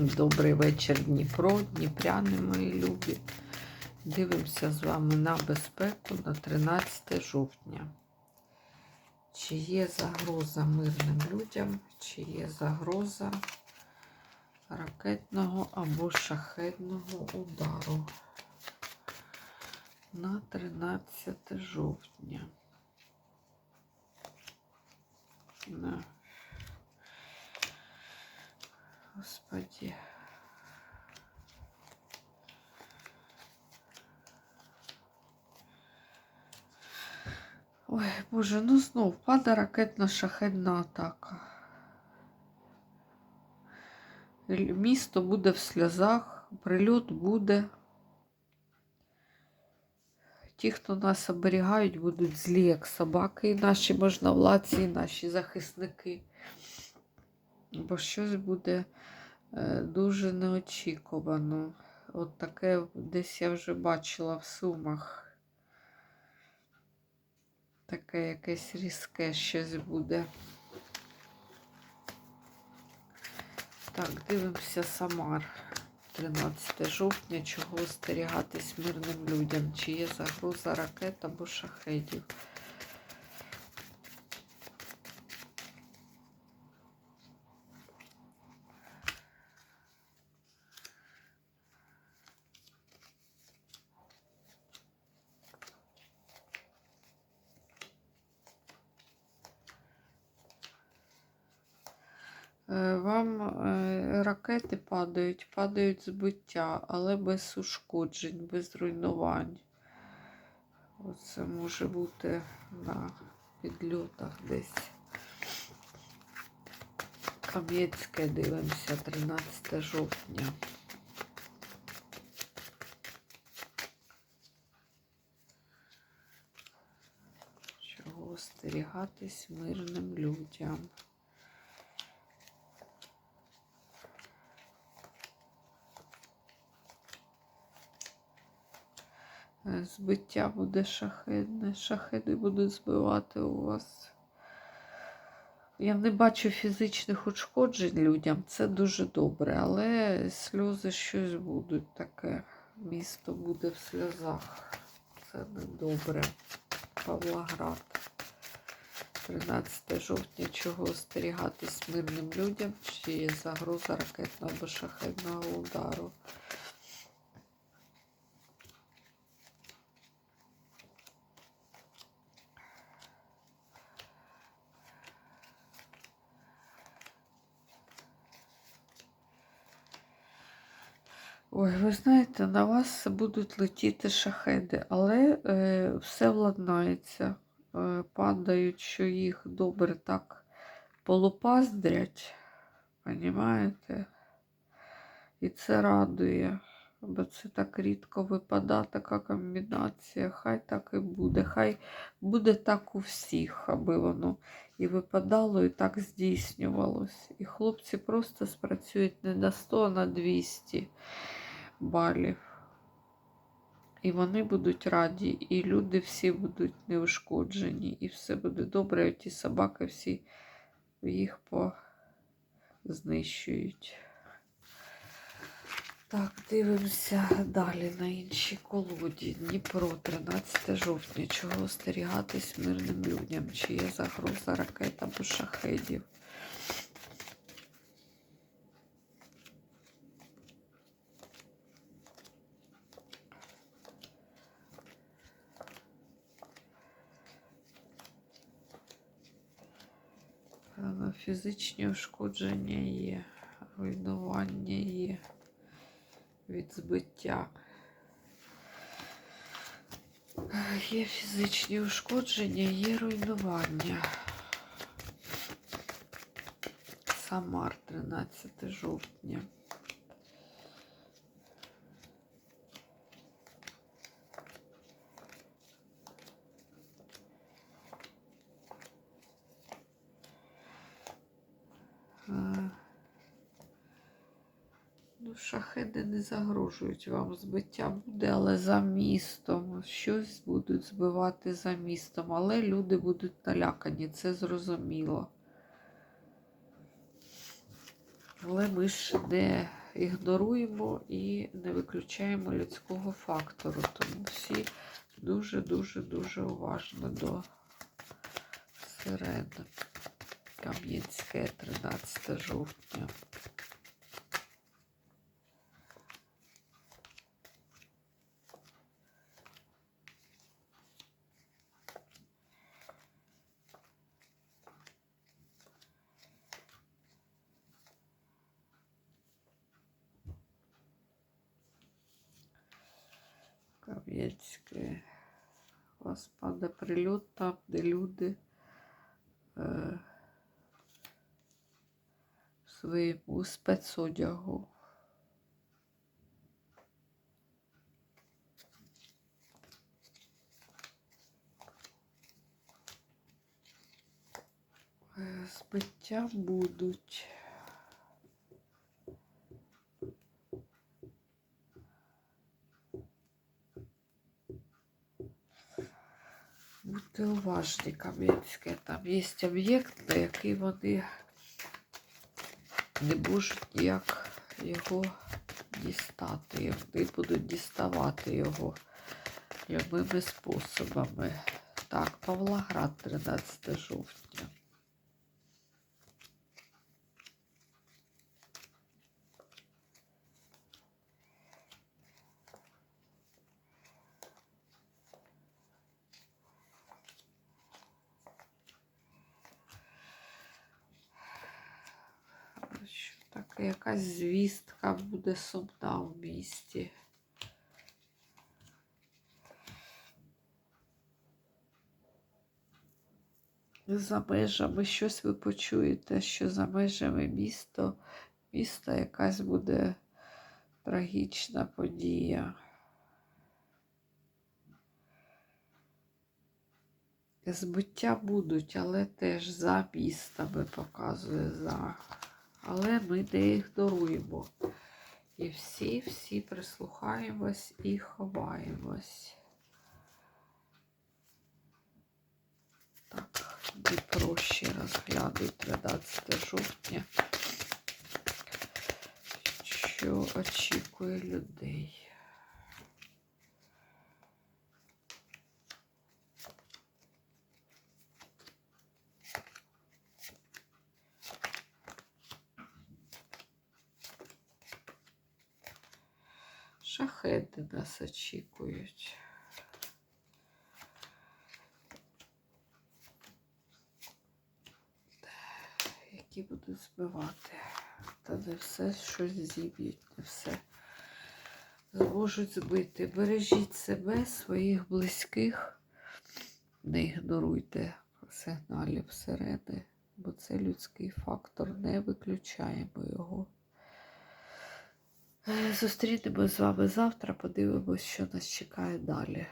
Добрий вечір, Дніпро, Дніпряни мої любі. Дивимося з вами на безпеку на 13 жовтня. Чи є загроза мирним людям, чи є загроза ракетного або шахедного удару на 13 жовтня. Господи. Ой, Боже, ну знов падає ракетна шахедна атака. Місто буде в сльозах, прильот буде. Ті, хто нас оберігають, будуть злі, як собаки, і наші можновладці, і наші захисники. Бо щось буде е, дуже неочікувано. От таке десь я вже бачила в сумах. Таке якесь різке щось буде. Так, дивимося Самар. 13 жовтня, чого остерігатись мирним людям, чи є загроза ракет або шахедів. Вам е, ракети падають, падають збиття, але без ушкоджень, без руйнувань. Оце може бути на підльотах десь. Кам'янське дивимося 13 жовтня. Чого остерігатись мирним людям? Збиття буде шахедне. Шахеди будуть збивати у вас. Я не бачу фізичних ушкоджень людям, це дуже добре, але сльози щось будуть таке. Місто буде в сльозах. Це не добре. Павлоград. 13 жовтня, чого остерігатись мирним людям, чи є загроза ракетного або шахедного удару. Ой, ви знаєте, на вас будуть летіти шахеди, але е, все владнається. Е, падають, що їх добре так полупаздрять, понімаєте? І це радує, бо це так рідко випадає така комбінація. Хай так і буде. Хай буде так у всіх, аби воно і випадало, і так здійснювалось. І хлопці просто спрацюють не на 100, а на 200 балів. І вони будуть раді, і люди всі будуть неушкоджені, і все буде добре. І ті собаки всі їх познищують. Так, дивимося далі на інші колоді. Дніпро, 13 жовтня. Чого остерігатись мирним людям? Чи є загроза ракет або шахедів? Певно, Фізичні ушкодження є, руйнування є від збиття. Є фізичні ушкодження, є руйнування. Самар, 13 жовтня. Ну, шахеди не загрожують вам. Збиття буде, але за містом. Щось будуть збивати за містом, але люди будуть налякані, це зрозуміло. Але ми ж не ігноруємо і не виключаємо людського фактору. Тому всі дуже-дуже-дуже уважно до сирен. Кам'янське, 13 жовтня. Кам'янське. Падає прильот там, де люди е, в своєму спецодягу. Е, Збиття будуть. Будьте уважні, Кам'янське. Там є об'єкт, на який вони не можуть ніяк його дістати. Вони будуть діставати його любими способами. Так, Павлоград, 13 жовтня. Що таке, якась звістка буде сумна в місті. За межами щось ви почуєте, що за межами місто, міста якась буде трагічна подія. Збиття будуть, але теж за містами показує за. Але ми не ігноруємо. І всі, всі прислухаємось і ховаємось. Так, Дніпро ще розгляду 13 жовтня. Що очікує людей? Шахеди нас очікують. Які будуть збивати. Та не все щось зіб'ють, не все зможуть збити. Бережіть себе, своїх близьких, не ігноруйте сигналів сирени, бо це людський фактор, не виключаємо його. Е, Зустрінемось з вами завтра, подивимось, що нас чекає далі.